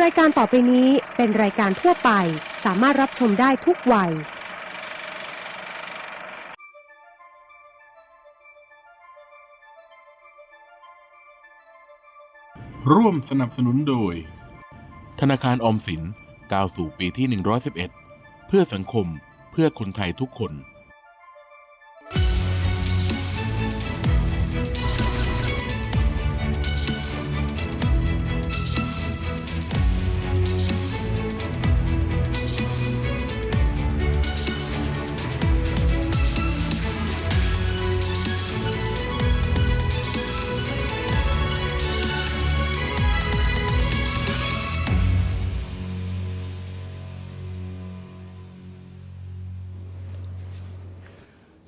รายการต่อไปนี้เป็นรายการทั่วไป สามารถรับชมได้ทุกวัย ร่วมสนับสนุนโดย ธนาคารออมสินก้าวสู่ปีที่ 111 เพื่อสังคมเพื่อคนไทยทุกคน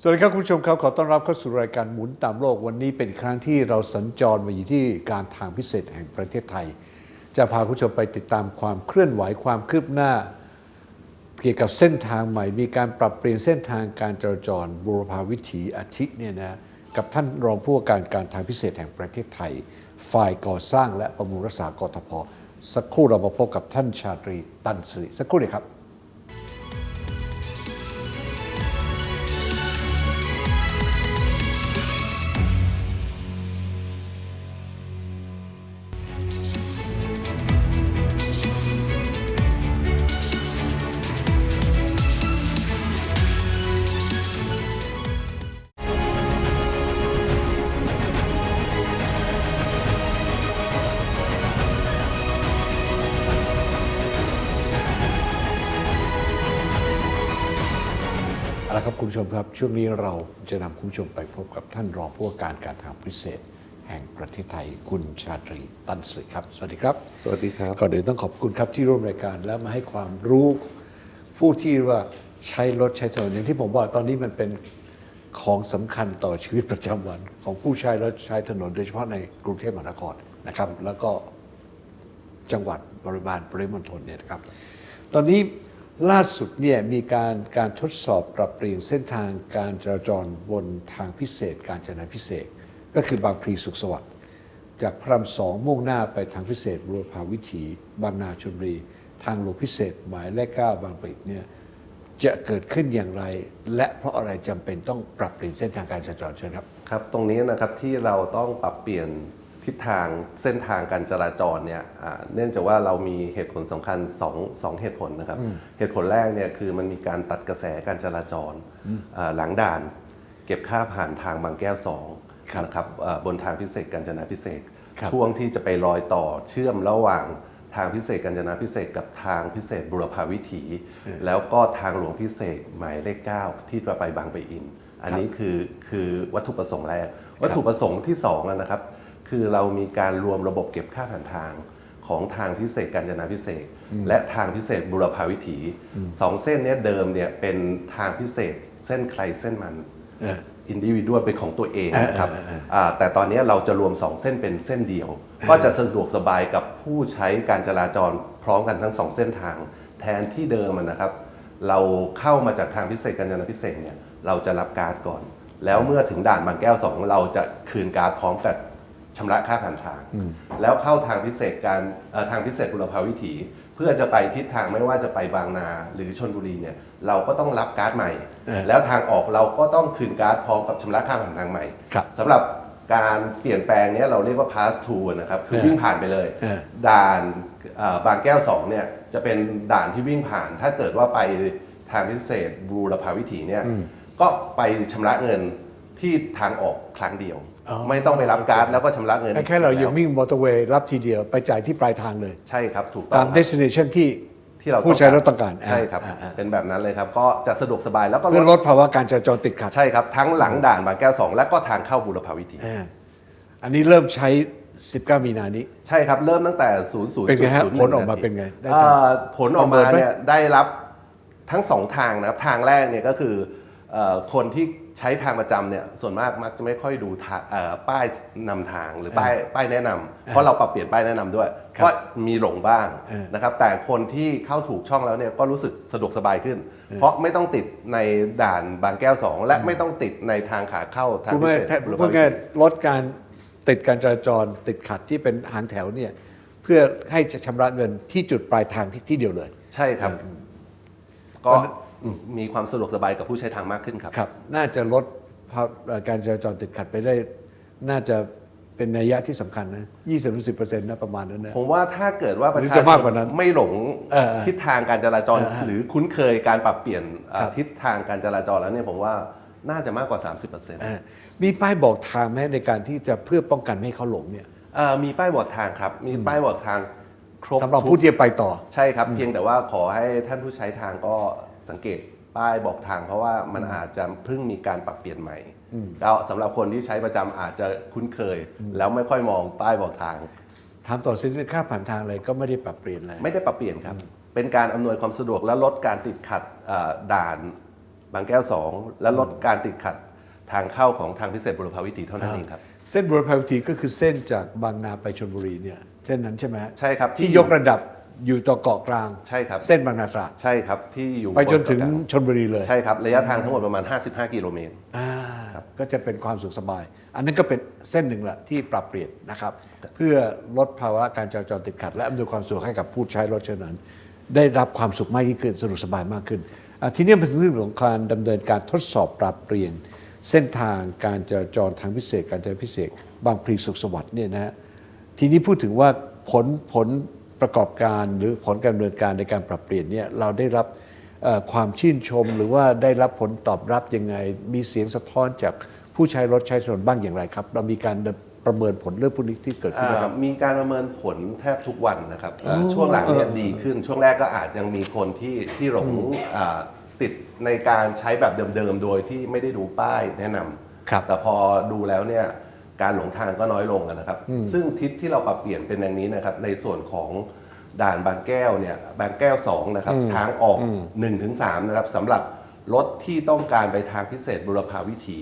สวัสดีครับคุณผู้ชมครับขอต้อนรับเข้าสู่รายการหมุนตามโลกวันนี้เป็นครั้งที่เราสัญจรมาอยู่ที่การทางพิเศษแห่งประเทศไทย จะพาคุณผู้ชมไปติดตามความเคลื่อนไหวความคืบหน้า เกี่ยวกับเส้นทางใหม่ มีการปรับเปลี่ยนเส้นทางการจราจรบูรพาวิถีอาทิเนี่ยนะกับท่านรองผู้ว่าการการทางพิเศษแห่งประเทศไทย ฝ่ายก่อสร้างและประมงรักษากทพสักครู่เรามาพบกับท่านชาตรีตันสิริสักครู่เดียวครับ ละครับคุณผู้ชมครับช่วงนี้เราจะนำคุณผู้ชมไปพบกับท่านรองผู้ว่าการการทางพิเศษ แห่งประเทศไทยคุณชาตรีตันสิริครับ สวัสดีครับ สวัสดีครับ ก่อนอื่นต้องขอบคุณครับที่ร่วมรายการและมาให้ความรู้ผู้ที่ว่าใช้รถใช้ถนนอย่างที่ผมบอกตอนนี้มันเป็นของสำคัญต่อชีวิตประจำวัน ของผู้ใช้รถใช้ถนนโดยเฉพาะในกรุงเทพมหานครนะครับ แล้วก็จังหวัดบริบาลปริมณฑลเนี่ยนะครับ ตอนนี้ ล่าสุดเนี่ยมีการการทดสอบปรับเปลี่ยนเส้นทางการจราจรบนทางพิเศษ การจนาพิเศษ ก็คือบางพลีสุขสวัสดิ์จากพระรามสองมุ่งหน้าไปทางพิเศษบุรพาวิถีบางนาชลบุรี ทางหลวงพิเศษหมายเลขเก้าบางปลีเนี่ยจะเกิดขึ้นอย่างไร และเพราะอะไรจำเป็นต้องปรับเปลี่ยนเส้นทางการจราจรเชิญครับครับ ตรงนี้นะครับที่เราต้องปรับเปลี่ยน ทิศทางเส้นทางการจราจรเนี่ยอ่าเนื่องจากว่าเรามีเหตุผลสำคัญ2องสองเหตุผลนะครับ เหตุผลแรกเนี่ยคือมันมีการตัดกระแสการจราจรอ่าหลังด่าน เก็บค่าผ่านทางบางแก้วสองครับนะครับอ่าบนทางพิเศษกาญจนาพิเศษกครับช่วงที่จะไปรอยต่อเชื่อมระหว่างทางพิเศษกาญจนาพิเศษกกับทางพิเศษบุรพาวิถี แล้วก็ทางหลวงพิเศษหมายเลขเก้าที่จะไปบางปะอิน อันนี้คือคือวัตถุประสงค์แรก วัตถุประสงค์ที่สองอะนะครับ คือเรามีการรวมระบบเก็บค่าผ่านทางของทางพิเศษกาญจนาพิเศษกและทางพิเศษบุรพาวิถีสองเส้นเนี้ยเดิมเนี่ยเป็นทางพิเศษเส้นใครเส้นมันเอออินดิวิดวเป็นของตัวเองนะครับาแต่ตอนนี้เราจะรวม2เส้นเป็นเส้นเดียว ก็จะสะดวกสบายกับผู้ใช้การจราจรพร้อมกันทั้ง2เส้นทาง แทนที่เดิมอะนะครับ เราเข้ามาจากทางพิเศษการจนาพิเศษเนี่ยเราจะรับการ์ดก่อน แล้วเมื่อถึงด่านบางแก้ว2เราจะคืนการ์ดพร้อมกับ ชำระค่าผ่านทาง แล้วเข้าทางพิเศษการเอ่อทางพิเศษบุรพาวิถี เพื่อจะไปทิศทางไม่ว่าจะไปบางนาหรือชนบุรีเนี่ยเราก็ต้องรับการ์ดใหม่เออแล้วทางออกเราก็ต้องคืนการ์ดพร้อมกับชำระค่าผ่านทางใหม่ครับสำหรับการเปลี่ยนแปลงเนี้ยเราเรียกว่า pass through นะครับคือเออวิ่งผ่านไปเลยเออด่านเอ่อบางแก้ว2เนี่ยจะเป็นด่านที่วิ่งผ่าน ถ้าเกิดว่าไปทางพิเศษบูรพาวิถีเนี่ยก็ไปชำระเงินที่ทางออกครั้งเดียวอ๋อ ไม่ต้องไปรับการ์ดแล้วก็ชำระเงินแค่เรายังแล้ววิ่งมอเตอร์เวย์รับทีเดียวไปจ่ายที่ปลายทางเลย ใช่ครับถูกต้อตางมครับ destination ที่ ที่เราผู้ใช้รถต้องการใช่ครับ อ่าอ่า เป็นแบบนั้นเลยครับ ก็จะสะดวกสบายแล้วก็เพื่อลดภาวะการจราจรติดขัดใช่ครับ ทั้งหลังด่านบางแก้ว 2 และก็ทางเข้าบุรพาวิถี อ่าอันนี้เริ่มใช้ 19 มีนานี้ ใช่ครับ เริ่มตั้งแต่ 0 0เป็นไงฮะผลออกมาเป็นไงได้เอ่ทำอผลออกประเมิมานไหม เนี่ยได้รับทั้งสองทางนะครับ ทางแรกเนี่ยก็คือเอ่อคนที่ ใช้ทางประจำเนี่ยส่วนมากมักจะไม่ค่อยดูทางเอ่อป้ายนำทางหรือป้ายป้ายแนะนำเพราะเราปรับเปลี่ยนป้ายแนะนำด้วยครับก็มีหลงบ้างเออนะครับแต่คนที่เข้าถูกช่องแล้วเนี่ยก็รู้สึกสะดวกสบายขึ้น เพราะไม่ต้องติดในด่านบางแก้วสองและไม่ต้องติดในทางขาเข้าทางพูดพิง่ายเศษๆบุรพูพาดวิง่ายถีๆลดการติดการจราจรติดขัดที่เป็นหางแถวเนี่ยเพื่อให้จะชำระเงินที่จุดปลายทางที่ที่เดียวเลย ใช่ครับ ก็ เพราะฉะนั้นอืมมีความสะดวกสบายกับผู้ใช้ทางมากขึ้นครับ ครับ น่าจะลดภาพเอ่อการจราจรติดขัดไปได้ น่าจะเป็นนัยยะที่สำคัญนะ20-10%นะประมาณนั้นนะ ผมว่าถ้าเกิดว่าประหรือชาจะชมากนกว่านั้นไม่หลงเออเออทิศทางการจราจรเออเออหรือคุ้นเคยการปรับเปลี่ยนเอ่อครับ ทิศทางการจราจรแล้วเนี่ยผมว่าน่าจะมากกว่า 30%เออมีป้ายบอกทางไหมในการที่จะเพื่อป้องกันไม่ให้เขาหลงเนี่ยเอ่อมีป้ายบอกทางครับ มีป้ายบอกทางครบสำหรับทุกผู้ที่จะไปต่อ ใช่ครับ เพียงแต่ว่าขอให้ท่านผู้ใช้ทางก็ สังเกตป้ายบอกทางเพราะว่ามันอาจจะเพิ่งมีการปรับเปลี่ยนใหม่แล้วสำหรับคนที่ใช้ประจำอาจจะคุ้นเคย แล้วไม่ค่อยมองป้ายบอกทางถามต่อสินค่าผ่านทางอะไรก็ไม่ได้ปรับเปลี่ยนอะไรไม่ได้ปรับเปลี่ยนครับ เป็นการอำนวยความสะดวกและลดการติดขัดเอ่อด่านบางแก้ว 2 และลดการติดขัดทางเข้าของทางพิเศษบุรพาวิถีเท่านั้นเองครับ เส้นบุรพาวิถีก็คือเส้นจากบางนาไปชลบุรีเนี่ยเส้นนั้นใช่ไหมฮะใช่ครับที่ที่ยกระดับ อยู่ต่อเกาะกลาง ใช่ครับ เส้นบางนาตราดใช่ครับที่อยู่ไปจนถึงบเกาะกลาชลบุรีเลย ใช่ครับ ระยะทางทั้งหมดประมาณ 55 กิโลเมตรอ่าก็จะเป็นความสุขสบาย อันนั้นก็เป็นเส้นหนึ่งแหละที่ปรับเปลี่ยนนะครับ เพื่อลดภาวะการจราจรติดขัด และอำนวยความสะดวกให้กับผู้ใช้รถเช่นนั้น ได้รับความสุขมากยิ่งขึ้นสะดวกสบายมากขึ้นอะทีนี้มาถึงเรื่องของการดำเนินการทดสอบปรับเปลี่ยน เส้นทางการจราจรทางพิเศษ การจราจรพิเศษ บางพลีสุขสวัสดิ์เนี่ยนะฮะทีนี้พูดถึงว่าผลผล ประกอบการหรือผลการดำเนินการในการปรับเปลี่ยนเนี่ยเราได้รับเอ่อความชื่นชม หรือว่าได้รับผลตอบรับยังไง มีเสียงสะท้อนจากผู้ใช้รถใช้ถนนบ้างอย่างไรครับ เรามีการประเมินผลเรื่องพวกนี้ที่เกิดขึ้นไหมครับอ่ามีการประเมินผลแทบทุกวันนะครับอ่าช่วงหลังเนี่ยดีขึ้น ช่วงแรกก็อาจยังมีคนที่ที่หลงอ่าติดในการใช้แบบเดิมๆ โดยที่ไม่ได้ดูป้ายแนะนำครับแต่พอดูแล้วเนี่ย การหลงทางก็น้อยลงอะนะครับ ซึ่งทิศที่เราปรับเปลี่ยนเป็นอย่างนี้นะครับ ในส่วนของด่านบางแก้วเนี่ยบางแก้ว2นะครับทางออก1-3ถึง3นะครับสำหรับรถที่ต้องการไปทางพิเศษบุรพาวิถี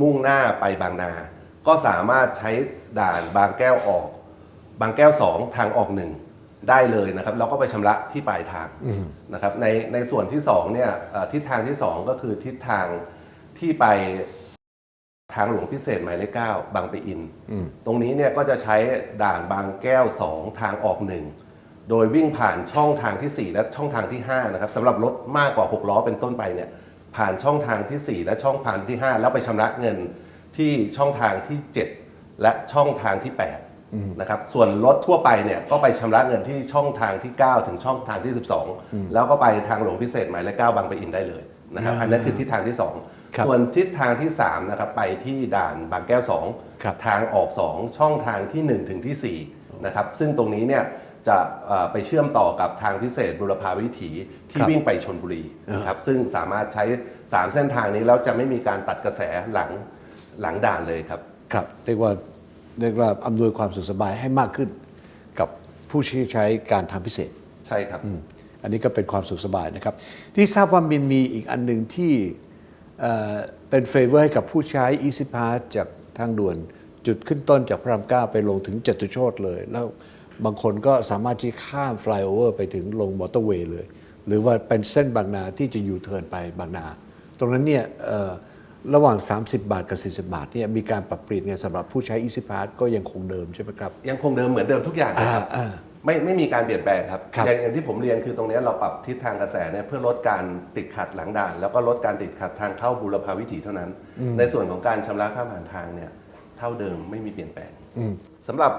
มุ่งหน้าไปบางนา ก็สามารถใช้ด่านบางแก้วออก บางแก้ว 2 ทางออกหนึ่งได้เลยนะครับแล้วก็ไปชำระที่ปลายทางนะครับในในส่วนที่2เนี่ยเอ่อทิศทางที่ 2 ก็คือทิศทางที่ไป ทางหลวงพิเศษหมายเลข9บางปะอิน ตรงนี้เนี่ยก็จะใช้ด่านบางแก้ว 2 ทางออกหนึ่งโดยวิ่งผ่านช่องทางทีสี่4 และช่องทางที่5นะครับสำหรับรถมากกว่า 6 ล้อเป็นต้นไปเนี่ยผ่านช่องทางทีสี่4 และช่องทางที่ 5 แล้วไปชำระเงินที่ช่องทางที่ 7 และช่องทางที่8นะครับส่วนรถทั่วไปเนี่ยก็ไปชำระเงินที่ช่องทางที่ 9 ถึงช่องทางที่ 12 แล้วก็ไปทางหลวงพิเศษหมายเลข9บางปะอินได้เลยนะครับอันนั้นคือทิศทางที่ครับ2 ส่วนทิศทางที่3นะครับไปที่ด่านบางแก้วครับ2ทางออก 2 ช่องทางที่ 1 ถึงที่4นะครับซึ่งตรงนี้เนี่ยจะเอ่อไปเชื่อมต่อกับทางพิเศษบุรพาวิถีที่ครับวิ่งไปชนบุรีนะครับซึ่งสามารถใช้ 3 เส้นทางนี้แล้วจะไม่มีการตัดกระแสหลังหลังด่านเลยครับครับเรียกว่าเรียกว่าอำนวยความสะดวกสบายให้มากขึ้นกับผู้ที่ใช้การทางพิเศษใช่ครับอันนี้ก็เป็นความสุขสบายนะครับ ที่ทราบว่ามันมีอีกอันหนึ่งที่ เอ่อเป็นเฟเวอร์ให้กับผู้ใช้ Easy Pass จากทางด่วน จุดขึ้นต้นจากพระรามเก้าไปลงถึงจตุโชตเลย แล้วบางคนก็สามารถที่ข้ามฟลายโอเวอร์ไปถึงลงมอเตอร์เวย์เลย หรือว่าเป็นเส้นบางนาที่จะยูเทิร์นไปบางนา ตรงนั้นเนี่ยเอ่อระหว่าง 30 บาทกับ 40 บาทเนี่ยมีการปรับเปลี่ยนไงสำหรับผู้ใช้ Easy Pass ก็ยังคงเดิมใช่ไหมครับ ยังคงเดิมเหมือนเดิมทุกอย่างนะครับอ่าอ่า ไม่ไม่มีการเปลี่ยนแปลงครับ ครับ อย่างอย่างที่ผมเรียนคือตรงนี้เราปรับทิศทางกระแสเนี่ยเพื่อลดการติดขัดหลังด่าน แล้วก็ลดการติดขัดทางเข้าบุรพาวิถีเท่านั้น ในส่วนของการชำระค่าผ่านทางเนี่ยเท่าเดิมไม่มีเปลี่ยนแปลงสำหรับ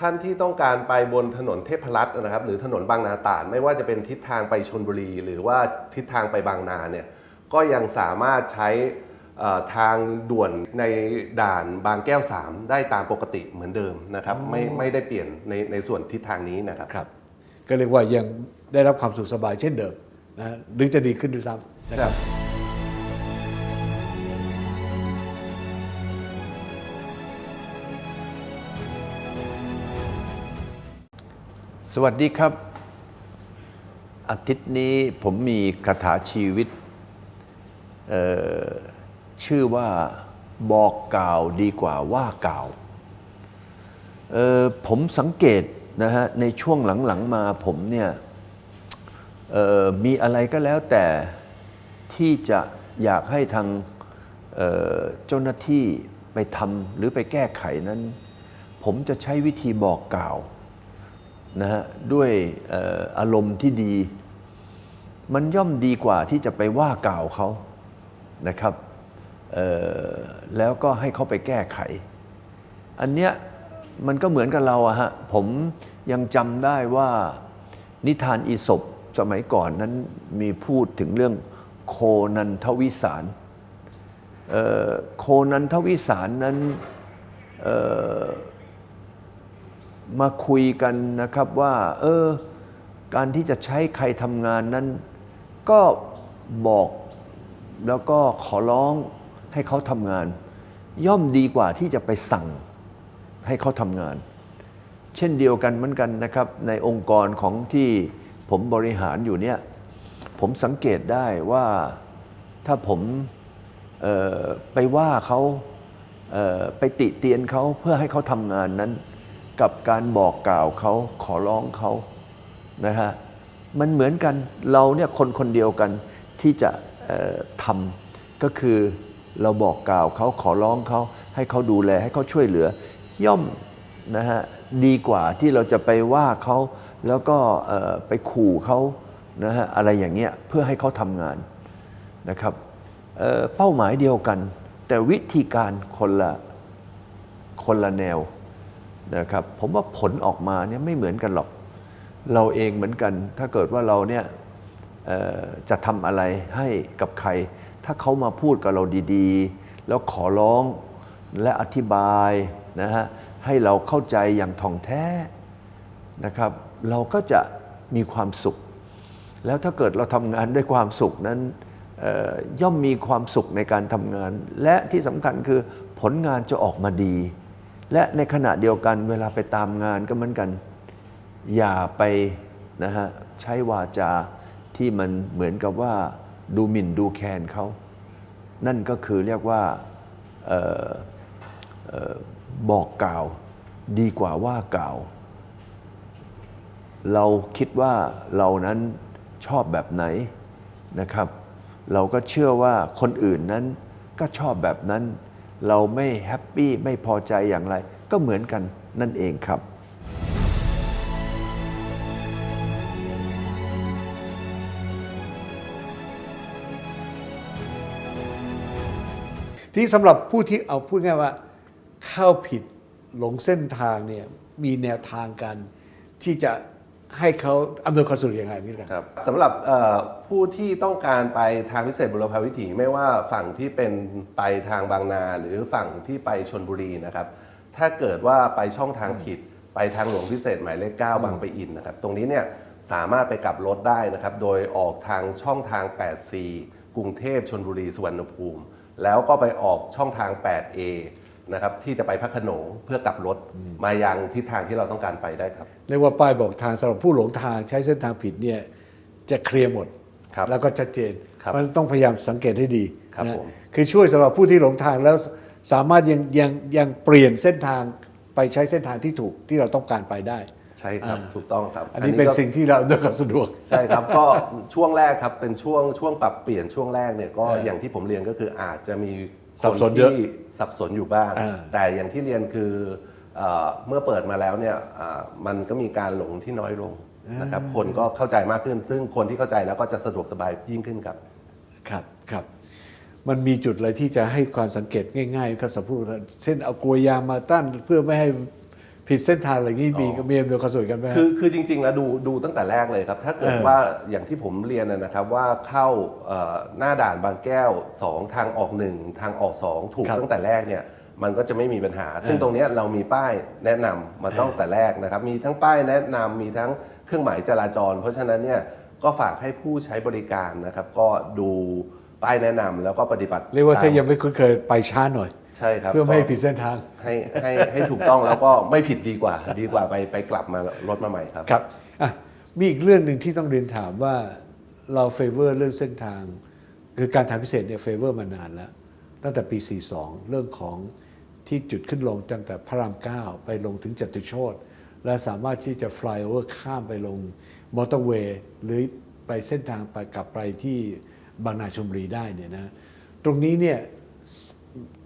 ท่านที่ต้องการไปบนถนนเทพรัตน์นะครับ หรือถนนบางนาตราดไม่ว่าจะเป็นทิศทางไปชนบุรี หรือว่าทิศทางไปบางนาเนี่ยก็ยังสามารถใช้เอ่อ ทางด่วนในด่านบางแก้ว 3 ได้ตามปกติเหมือนเดิมนะครับไม่ไม่ได้เปลี่ยนในในส่วนทิศทางนี้นะครับครับ ก็เรียกว่ายังได้รับความสุขสบายเช่นเดิมนะหรือจะดีขึ้นด้วยซ้ำนะครับ สวัสดีครับ อาทิตย์นี้ผมมีคาถาชีวิตเอ่อ ชื่อว่าบอกกล่าวดีกว่าว่ากล่าวผมสังเกตนะฮะในช่วงหลังๆมาผมเนี่ยมีอะไรก็แล้วแต่ที่จะอยากให้ทางเจ้าหน้าที่ไปทำหรือไปแก้ไขนั้น ผมจะใช้วิธีบอกกล่าวนะฮะด้วยออารมณ์ที่ดี มันย่อมดีกว่าที่จะไปว่ากล่าวเขานะครับ แล้วก็ให้เขาไปแก้ไข อันเนี้ยมันก็เหมือนกับเราอะฮะผมยังจำได้ว่านิทานอีสปสมัยก่อนนั้นมีพูดถึงเรื่องโคนันทวิสารเอ่อโคนันทวิสารนั้นเอ่อมาคุยกันนะครับว่าเออการที่จะใช้ใครทำงานนั้น ก็บอกแล้วก็ขอร้อง ให้เขาทำงาน ย่อมดีกว่าที่จะไปสั่งให้เขาทำงาน เช่นเดียวกันเหมือนกันนะครับ ในองค์กรของที่ผมบริหารอยู่เนี่ยผมสังเกตได้ว่าถ้าผมไปว่าเขาเไปติเตียนเขาเพื่อให้เขาทำงานนั้น กับการบอกกล่าวเขาขอร้องเขานะฮะมันเหมือนกันเราเนี่ยคนคนเดียวกันที่จะทำก็คือ เราบอกกล่าวเขาขอร้องเขาให้เขาดูแลให้เขาช่วยเหลือ ย่อมนะฮะดีกว่าที่เราจะไปว่าเขาแล้วก็ไปขู่เขานะฮะอะไรอย่างเงี้ยเพื่อให้เขาทำงานนะครับเเป้าหมายเดียวกัน แต่วิธีการคนละคนละแนวนะครับผมว่าผลออกมาเนี่ยไม่เหมือนกันหรอก เราเองเหมือนกัน ถ้าเกิดว่าเราเนี่ยจะทำอะไรให้กับใคร ถ้าเขามาพูดกับเราดีๆ แล้วขอร้องและอธิบายนะฮะให้เราเข้าใจอย่างท่องแท้นะครับ เราก็จะมีความสุข แล้วถ้าเกิดเราทำงานด้วยความสุขนั้นย่อมมีความสุขในการทำงาน และที่สำคัญคือผลงานจะออกมาดี และในขณะเดียวกันเวลาไปตามงานก็เหมือนกัน อย่าไปนะฮะใช้วาจาที่มันเหมือนกับว่า ดูหมิ่นดูแคลนเขา นั่นก็คือเรียกว่าออออบอกกล่าว ดีกว่าว่ากล่าว เราคิดว่าเรานั้นชอบแบบไหนนะครับ เราก็เชื่อว่าคนอื่นนั้นก็ชอบแบบนั้น เราไม่แฮปปี้ไม่พอใจอย่างไร ก็เหมือนกันนั่นเองครับ ที่สำหรับผู้ที่เอาพูดง่ายว่าเข้าผิดหลงเส้นทางเนี่ยมีแนวทางกันที่จะให้เขาอำนวยความสะดวกอย่างไรนี่กันครับสำหรับผู้ที่ต้องการไปทางพิเศษบุรพาวิถีไม่ว่าฝั่งที่เป็นไปทางบางนา หรือฝั่งที่ไปชนบุรีนะครับ ถ้าเกิดว่าไปช่องทางผิดไปทางหลวงพิเศษหมายเลข 9 บางปะอินนะครับ ตรงนี้เนี่ยสามารถไปกลับรถได้นะครับ โดยออกทางช่องทาง 8C กรุงเทพชนบุรีสุวรรณภูมิ แล้วก็ไปออกช่องทาง 8A นะครับที่จะไปพระโขนงเพื่อกลับรถมายังทิศทางที่เราต้องการไปได้ครับ เรียกว่าป้ายบอกทางสำหรับผู้หลงทางใช้เส้นทางผิดเนี่ยจะเคลียร์หมด ครับแล้วก็ชัดเจนครับมันต้องพยายามสังเกตให้ดีครับนะผม คือช่วยสำหรับผู้ที่หลงทางแล้วสามารถยังยังยังเปลี่ยนเส้นทางไปใช้เส้นทางที่ถูกที่เราต้องการไปได้ ใช่ครับถูกต้องครับอันนี้เป็นก็สิ่งที่เราอำนวยความสะดวก ใช่ครับก็ช่วงแรกครับเป็นช่วงช่วงปรับเปลี่ยนช่วงแรกเนี่ยก็อย่างที่ผมเรียนก็คืออาจจะมีสับสนคเยอะที่สับสนอยู่บ้างอ่าแต่อย่างที่เรียนคือเอ่อเมื่อเปิดมาแล้วเนี่ยอ่ามันก็มีการหลงที่น้อยลงนะครับคนก็เข้าใจมากขึ้น ซึ่งคนที่เข้าใจแล้วก็จะสะดวกสบายยิ่งขึ้นครับครับครับมันมีจุดอะไรที่จะให้ความสังเกตง่ายๆครับสำหรับผู้เช่นเอากลวยยางมาตั้นเพื่อไม่ให้ ผิดเส้นทางอะไรนี้มีมีอำนวยความสะดวกกันไหมฮะคือคือจริงๆแล้วดูดูตั้งแต่แรกเลยครับ ถ้าเกิดเออว่าอย่างที่ผมเรียนนะนะครับว่าเข้าเอ่อหน้าด่านบางแก้ว 2 ทางออก 1 ทางออก 2 ถูกครับตั้งแต่แรกเนี่ยมันก็จะไม่มีปัญหา ซึ่งตรงเนี้ยเรามีป้ายแนะนำมาตั้งแต่แรกนะครับ มีทั้งป้ายแนะนำมีทั้งเครื่องหมายจราจร เพราะฉะนั้นเนี่ยก็ฝากให้ผู้ใช้บริการนะครับ ก็ดูป้ายแนะนำแล้วก็ปฏิบัติ เรียกว่าถ้าตมยังไม่คุ้นเคยไปช้าหน่อย ใช่ครับเพื่อไม่ให้ก็ผิดเส้นทางให้ให้ให้ถูกต้องแล้วก็ไม่ผิดดีกว่า ดีกว่าไปไปกลับมารถมาใหม่ครับครับอะมีอีกเรื่องหนึ่งที่ต้องเรียนถามว่าเราเฟเวอร์เรื่องเส้นทาง คือการทางพิเศษเนี่ยเฟเวอร์มานานแล้ว ตั้งแต่ปี 42 เรื่องของที่จุดขึ้นลงตั้งแต่พระราม 9 ไปลงถึงจตุโชตและสามารถที่จะ fly over ข้ามไปลงมอเตอร์เวย์หรือไปเส้นทางไปกลับไปที่บางนาชลบุรีได้เนี่ยนะตรงนี้เนี่ย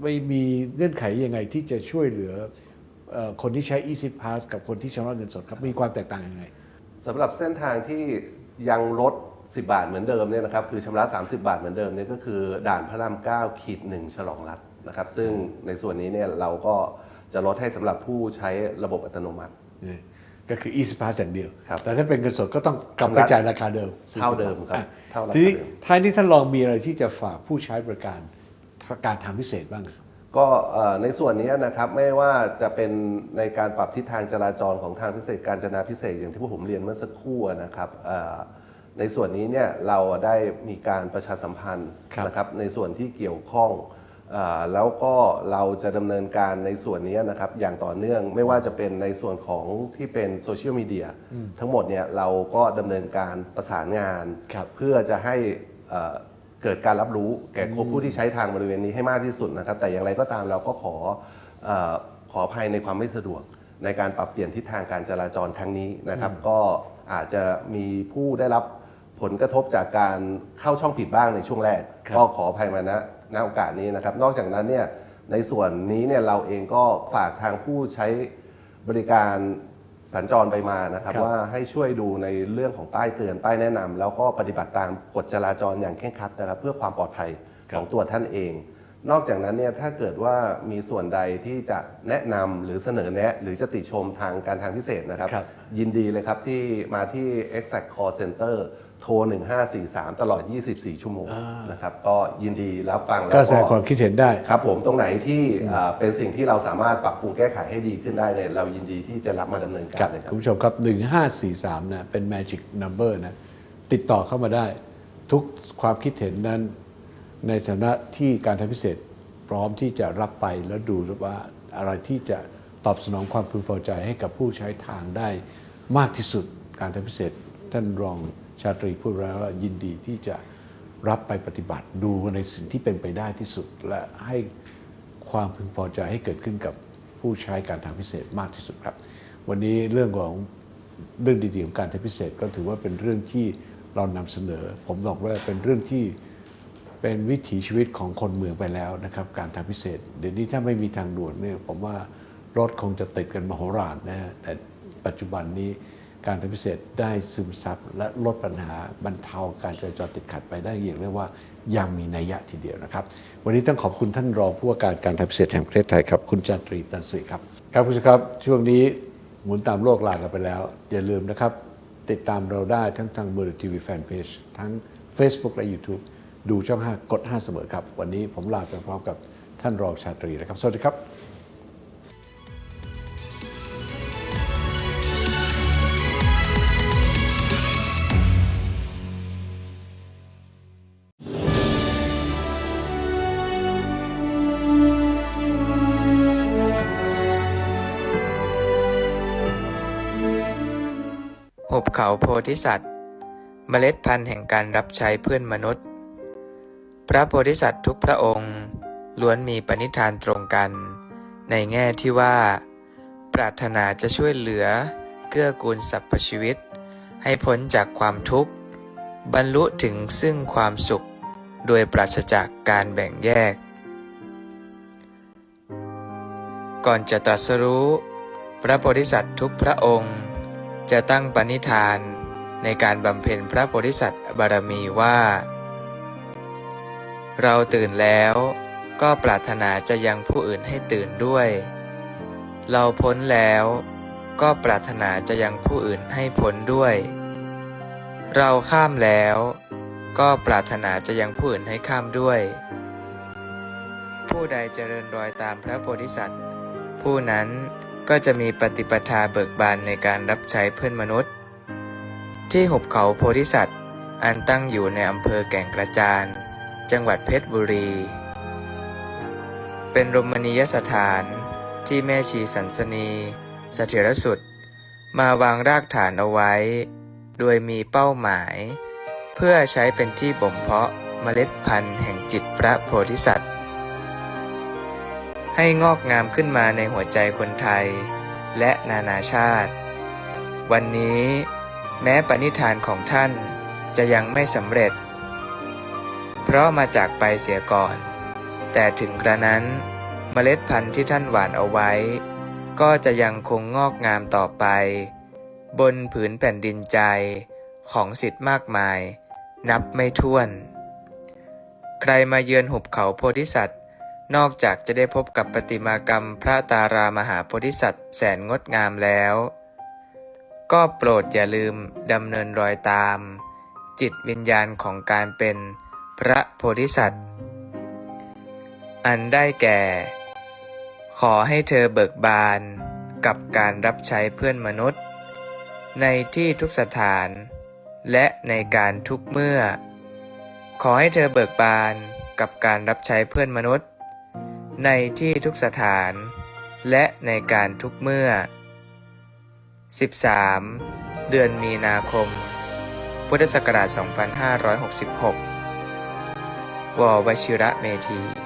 ไม่มีเงื่อนไขยังไงที่จะช่วยเหลือเอ่อคนที่ใช้ Easy Pass กับคนที่ชำระเงินสดครับ มีความแตกต่างยังไงสำหรับเส้นทางที่ยังลด 10 บาทเหมือนเดิมเนี่ยนะครับคือชำระ 30 บาทเหมือนเดิมเนี่ยก็คือด่านพระราม 9 ขีดหนึ่งฉลองรัฐนะครับซึ่งในส่วนนี้เนี่ยเราก็จะลดให้สำหรับผู้ใช้ระบบอัตโนมัตินี่ก็คือ Easy Pass อย่างเดียว ครับแต่ถ้าเป็นเงินสดก็ต้องกลับไปชำระจ่ายราคาเดิมเท่าเดิมครับอะเท่าราคาทีนี้เดิมท้ายนี้ท่านลองมีอะไรที่จะฝากผู้ใช้บริการ การทางพิเศษบ้างครับ ก็เอ่อในส่วนนี้นะครับไม่ว่าจะเป็นในการปรับทิศทางจราจรของทางพิเศษการจนาพิเศษอย่างที่พวกผมเรียนเมื่อสักครู่นะครับเอ่อในส่วนนี้เนี่ยเราได้มีการประชาสัมพันธ์ครับ นะครับในส่วนที่เกี่ยวข้องเออแล้วก็เราจะดำเนินการในส่วนนี้นะครับอย่างต่อเนื่องไม่ว่าจะเป็นในส่วนของที่เป็นโซเชียลมีเดียทั้งหมดเนี่ยเราก็ดำเนินการประสานงาน ครับ เพื่อจะให้เอ่อ เกิดการรับรู้แก่ผู้ที่ใช้ทางบริเวณนี้ให้มากที่สุดนะครับ แต่อย่างไรก็ตามเราก็ขอเออขออภัยในความไม่สะดวก ในการปรับเปลี่ยนทิศทางการจราจรครั้งนี้นะครับ ก็อาจจะมีผู้ได้รับผลกระทบจากการเข้าช่องผิดบ้างในช่วงแรกครับก็ขออภัยมาณณโอกาสนี้นะครับ นอกจากนั้นเนี่ยในส่วนนี้เนี่ยเราเองก็ฝากทางผู้ใช้บริการ สัญจรไปมานะครับครับ ว่าให้ช่วยดูในเรื่องของป้ายเตือนป้ายแนะนำแล้วก็ปฏิบัติตามกฎจราจรอย่างเคร่งครัดนะครับ เพื่อความปลอดภัยของตัวท่านเอง นอกจากนั้นเนี่ยถ้าเกิดว่ามีส่วนใดที่จะแนะนำหรือเสนอแนะ หรือจะติชมทางการทางพิเศษนะครับ ครับ ยินดีเลยครับที่มาที่ Exact Call Center โทร 1543 ตลอด 24 ชั่วโมงนะครับก็ยินดีรับฟังแล้วก็แสดงความคิดเห็นได้ครับ ผมตรงไหนที่อ่าเป็นสิ่งที่เราสามารถปรับปรุงแก้ไขให้ดีขึ้นได้เนี่ยเรายินดีที่จะรับมาดำเนินกาครัรบเลยครับคุณผู้ชมครับ 1543นะเป็น magic number นะติดต่อเข้ามาได้ ทุกความคิดเห็นนั้น ในฐานะที่การทางพิเศษพร้อมที่จะรับไปแล้วดูว่าอะไรที่จะตอบสนองความพึงพอใจให้กับผู้ใช้ทางได้มากที่สุดการทางพิเศษท่านรอง ชาตรีพูดแล้วว่ายินดีที่จะรับไปปฏิบัติดูในสิ่งที่เป็นไปได้ที่สุด และให้ความพึงพอใจให้เกิดขึ้นกับผู้ใช้การทางพิเศษมากที่สุดครับ วันนี้เรื่องของเรื่องดีๆของการทางพิเศษก็ถือว่าเป็นเรื่องที่เรานำเสนอ ผมบอกว่าเป็นเรื่องที่เป็นวิถีชีวิตของคนเมืองไปแล้วนะครับการทางพิเศษ เดี๋ยวนี้ถ้าไม่มีทางด่วนเนี่ยผมว่ารถคงจะติดกันมโหฬารนะฮะแต่ปัจจุบันนี้ การทางพิเศษได้ซึมซับและลดปัญหาบรรเทาการจราจรติดขัดไปได้อย่างเรียกว่ายังมีนัยยะทีเดียวนะครับ วันนี้ต้องขอบคุณท่านรองผู้ว่าการการทางพิเศษแห่งประเทศไทยครับ คุณจันทรีตันสุริครับครับคุณผู้ชมครับ ช่วงนี้หมุนตามโลกลากันไปแล้ว อย่าลืมนะครับ ติดตามเราได้ทั้งทางมือทีวีแฟนเพจทั้ง Facebook และ YouTube ดูช่อง 5 กด 5 เสมอครับ วันนี้ผมลาไปพร้อมกับท่านรองชาตรีนะครับ สวัสดีครับ หุบเขาโพธิสัตว์ เมล็ดพันธุ์แห่งการรับใช้เพื่อนมนุษย์ พระโพธิสัตว์ทุกพระองค์ ล้วนมีปณิธานตรงกัน ในแง่ที่ว่า ปรารถนาจะช่วยเหลือ เกื้อกูลสรรพชีวิต ให้พ้นจากความทุกข์ บรรลุถึงซึ่งความสุข โดยปราศจากการแบ่งแยก ก่อนจะตรัสรู้ พระโพธิสัตว์ทุกพระองค์ จะตั้งปณิธานในการบำเพ็ญพระโพธิสัตว์บารมีว่า เราตื่นแล้วก็ปรารถนาจะยังผู้อื่นให้ตื่นด้วย เราพ้นแล้วก็ปรารถนาจะยังผู้อื่นให้พ้นด้วย เราข้ามแล้วก็ปรารถนาจะยังผู้อื่นให้ข้ามด้วย ผู้ใดเจริญรอยตามพระโพธิสัตว์ ผู้นั้น ก็จะมีปฏิปทาเบิกบานในการรับใช้เพื่อนมนุษย์ ที่หุบเขาโพธิสัตว์ อันตั้งอยู่ในอำเภอแก่งกระจาน จังหวัดเพชรบุรี เป็นรมณียสถานที่แม่ชีสันสนีเสถิรสุด มาวางรากฐานเอาไว้ โดยมีเป้าหมาย เพื่อใช้เป็นที่บ่มเพาะเมล็ดพันธุ์แห่งจิตพระโพธิสัตว์ ให้งอกงามขึ้นมาในหัวใจคนไทย และนานาชาติ วันนี้ แม้ปณิธานของท่านจะยังไม่สำเร็จ เพราะมาจากไปเสียก่อน แต่ถึงกระนั้นเมล็ดพันธุ์ที่ท่านหว่านเอาไว้ ก็จะยังคงงอกงามต่อไป บนผืนแผ่นดินใจของสิทธิ์มากมาย นับไม่ถ้วน ใครมาเยือนหุบเขาโพธิสัตว์ นอกจากจะได้พบกับประติมากรรมพระตารามหาโพธิสัตว์แสนงดงามแล้ว ก็โปรดอย่าลืมดำเนินรอยตาม จิตวิญญาณของการเป็นพระโพธิสัตว์ อันได้แก่ ขอให้เธอเบิกบานกับการรับใช้เพื่อนมนุษย์ ในที่ทุกสถาน และในการทุกเมื่อ ขอให้เธอเบิกบานกับการรับใช้เพื่อนมนุษย์ ในที่ทุกสถาน และในการทุกเมื่อ 13 เดือนมีนาคม พุทธศักราช 2566 ววชิระเมธี